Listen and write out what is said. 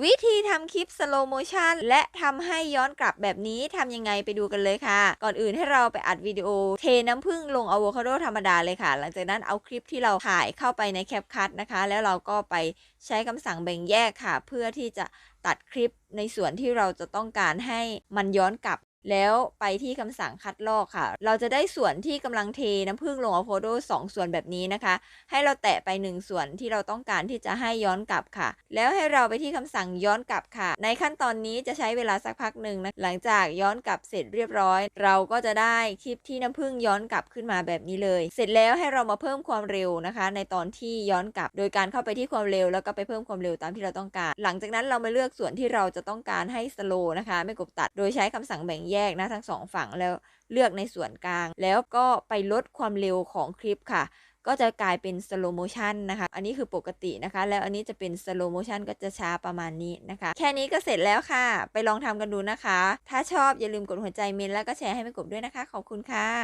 วิธีทำคลิปสโลโมชันและทำให้ย้อนกลับแบบนี้ทำยังไงไปดูกันเลยค่ะ ก่อนอื่นให้เราไปอัดวิดีโอ เทน้ำผึ้งลงอะโวคาโดธรรมดาเลยค่ะ หลังจากนั้นเอาคลิปที่เราถ่ายเข้าไปในแคปคัตนะคะ แล้วเราก็ไปใช้คำสั่งแบ่งแยกค่ะ เพื่อที่จะตัดคลิปในส่วนที่เราจะต้องการให้มันย้อนกลับ แล้วไปที่คำสั่งคัดลอกค่ะ เราจะได้ส่วนที่กำลังเทน้ำผึ้งลงอะโวคาโดสองส่วนแบบนี้นะคะ ให้เราแตะไปหนึ่งส่วนที่เราต้องการที่จะให้ย้อนกลับค่ะ แล้วให้เราไปที่คำสั่งย้อนกลับค่ะ ในขั้นตอนนี้จะใช้เวลาสักพักหนึ่งนะหลังจากย้อนกลับเสร็จเรียบร้อย เราก็จะได้คลิปที่น้ำผึ้งย้อนกลับขึ้นมาแบบนี้เลย เสร็จแล้วให้เรามาเพิ่มความเร็วนะคะ ในตอนที่ย้อนกลับ โดยการเข้าไปที่ความเร็วแล้วก็ไปเพิ่มความเร็วตามที่เราต้องการ หลังจากนั้นเรามาเลือกส่วนที่เราจะต้องการให้สโลนะคะ ไม่กดตัด โดยใช้คำสั่งแบ่งแยกนะทั้งสองฝั่งแล้วเลือกในส่วนกลาง แล้วก็ไปลดความเร็วของคลิปค่ะ ก็จะกลายเป็น slow motion นะคะ อันนี้คือปกตินะคะ แล้วอันนี้จะเป็น slow motion ก็จะช้าประมาณนี้นะคะ แค่นี้ก็เสร็จแล้วค่ะ ไปลองทำกันดูนะคะ ถ้าชอบอย่าลืมกดหัวใจเมนแล้วก็แชร์ให้ไม่กบด้วยนะคะ ขอบคุณค่ะ